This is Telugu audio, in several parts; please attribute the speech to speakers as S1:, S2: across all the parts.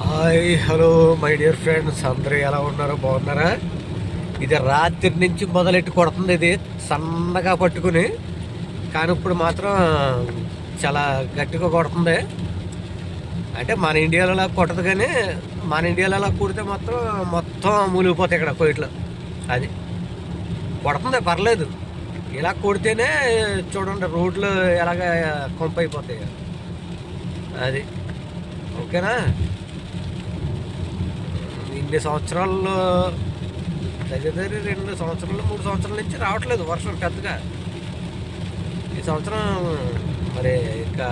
S1: Hi hello my dear friends. అందరూ ఎలా ఉన్నారు? బాగున్నారా? ఇది రాత్రి నుంచి మొదలెట్టి కొడుతుంది ఇది. సన్నగా పట్టుకుని. కానీ ఇప్పుడు మాత్రం చాలా గట్టిగా కొడుతుంది. అంటే మన ఇండియాలో అలా కొట్టదు కానీ మన ఇండియాలో అలా కుడితే మాత్రం మొత్తం మూలిగిపోతాయి ఇక్కడ కోయిట్లో. అది. కొడుతుంది పర్లేదు. ఇలా కొడితేనే చూడండి రోడ్లు ఎలాగ కొంప అది. ఓకేనా? ఇన్ని సంవత్సరాల్లో దగ్గర రెండు సంవత్సరాలు మూడు సంవత్సరాల నుంచి రావట్లేదు వర్షం పెద్దగా. ఈ సంవత్సరం మరి ఇంకా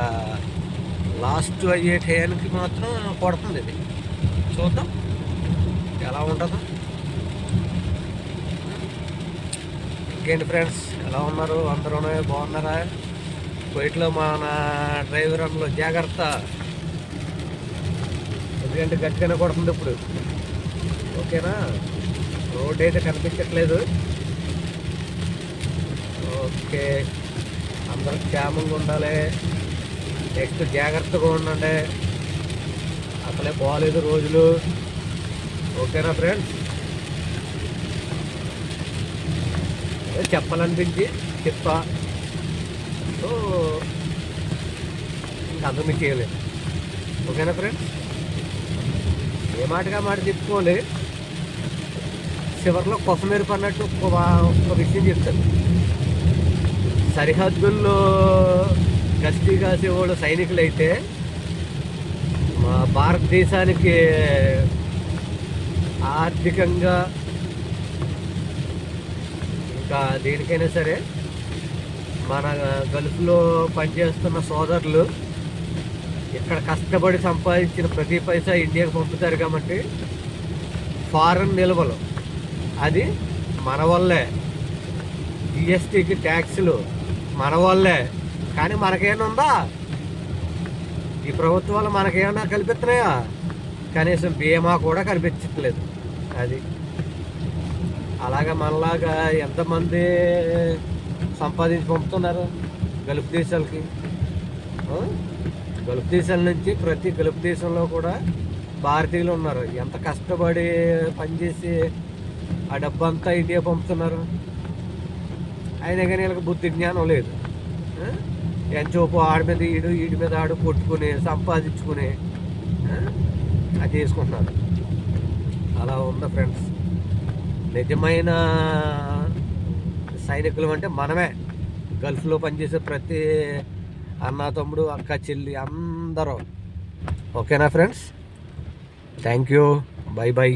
S1: లాస్ట్ అయ్యే టైంకి మాత్రం కొడుతుంది ఇది. చూద్దాం. ఎలా ఉంటుందో. ఇంకేంటి ఫ్రెండ్స్ ఎలా ఉన్నారు? అందరూ బాగున్నారా? కోయిట్లో మన డ్రైవర్ అందులో జాగ్రత్త. ఎందుకంటే గట్టిగానే కొడుతుంది ఇప్పుడు. ఓకేనా? రోడ్ అయితే కనిపించట్లేదు. ఓకే. అందరూ క్షేమంగా ఉండాలి. నెక్స్ట్ జాగ్రత్తగా ఉండండి. అసలే బాగాలేదు రోజులు. ఓకేనా ఫ్రెండ్స్? చెప్పాలనిపించి చెప్తా. సో ఇంకా అందరూ చేయలేదు ఓకేనా ఫ్రెండ్స్? ఏ మాటగా మాట చెప్పుకోవాలి? చివరిలో కొసమెరుపు అన్నట్టు ఒక ఒక విషయం చెప్తారు. సరిహద్దుల్లో గస్తీ కాసేవాళ్ళు సైనికులు అయితే మా భారతదేశానికి ఆర్థికంగా ఇంకా దేనికైనా సరే మన గల్ఫ్లో పనిచేస్తున్న సోదరులు ఇక్కడ కష్టపడి సంపాదించిన ప్రతి పైసా ఇండియాకు పంపుతారు కాబట్టి ఫారెన్ నిల్వలు. అది మన వల్లే. జిఎస్టీకి ట్యాక్సులు మన వల్లే. కానీ మనకేముందా ఈ ప్రభుత్వాలు మనకేమన్నా కల్పిస్తున్నాయా? కనీసం బీమా కూడా కల్పించట్లేదు. అది. అలాగా మనలాగా ఎంతమంది సంపాదించి పంపుతున్నారు గల్ఫ్ దేశాలకి? గల్ఫ్ దేశాల నుంచి ప్రతి గల్ఫ్ దేశంలో కూడా భారతీయులు ఉన్నారు. ఎంత కష్టపడి పనిచేసి ఆ డబ్బంతా ఇండియా పంపుతున్నారు. అయినా కానీ వీళ్ళకి బుద్ధి జ్ఞానం లేదు. ఎంచోపు ఆడి మీద ఈడు ఈడి మీద ఆడు కొట్టుకుని సంపాదించుకుని అది చేసుకుంటున్నారు అలా ఉంది ఫ్రెండ్స్. నిజమైన సైనికులు అంటే మనమే. గల్ఫ్లో పనిచేసే ప్రతి అన్న తమ్ముడు అక్క చెల్లి అందరూ. ఓకేనా friends? Thank you. Bye bye.